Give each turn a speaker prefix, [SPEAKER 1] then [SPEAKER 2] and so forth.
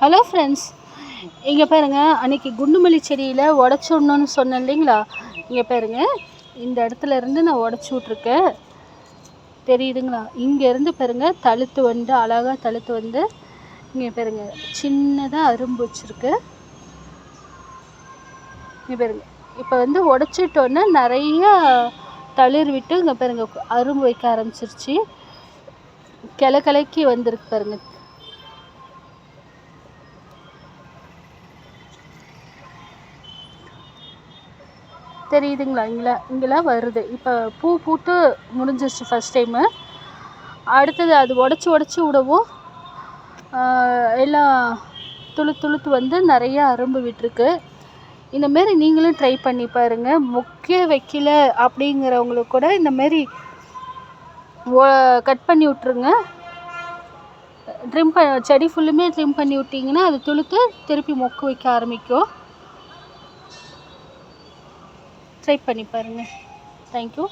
[SPEAKER 1] Hello friends இங்கே பாருங்க அன்றைக்கி குண்டுமல்லி செடியில் உடச்சிடணும்னு சொன்னேன் இல்லைங்களா? இங்கே பாருங்கள் இந்த இடத்துல இருந்து நான் உடச்சி விட்ருக்கேன் தெரியுதுங்களா? இங்கேருந்து பாருங்க தழுத்து வந்து அழகாக தழுத்து வந்து இங்கே பாருங்க சின்னதாக அரும்பு வச்சுருக்கு. இங்கே பாருங்க இப்போ வந்து உடச்சிட்டோன்னே நிறையா தளிர் விட்டு இங்கே பாருங்கள் அரும்பு வைக்க ஆரம்பிச்சிருச்சு. கிளக்கலைக்கு கிளைக்கி வந்திருக்கு பாருங்கள் தெரியுதுங்களா? இங்கே இங்கெல்லாம் வருது. இப்போ பூ பூட்டு முடிஞ்சிருச்சு ஃபஸ்ட் டைமு அடுத்தது அது உடச்சி உடச்சி விடவும் எல்லாம் துளுத்து துளுத்து வந்து நிறையா அரும்பு விட்டுருக்கு. இந்தமாரி நீங்களும் ட்ரை பண்ணி பாருங்கள் முக்கிய வைக்கல அப்படிங்கிறவங்களுக்கு கூட இந்தமாரி கட் பண்ணி விட்ருங்க ட்ரிம் ப செடி ஃபுல்லுமே ட்ரிம் பண்ணி விட்டிங்கன்னா அது துளுத்து திருப்பி மொக்கு வைக்க ஆரம்பிக்கும். ட்ரை பண்ணி பாருங்கள் தேங்க்யூ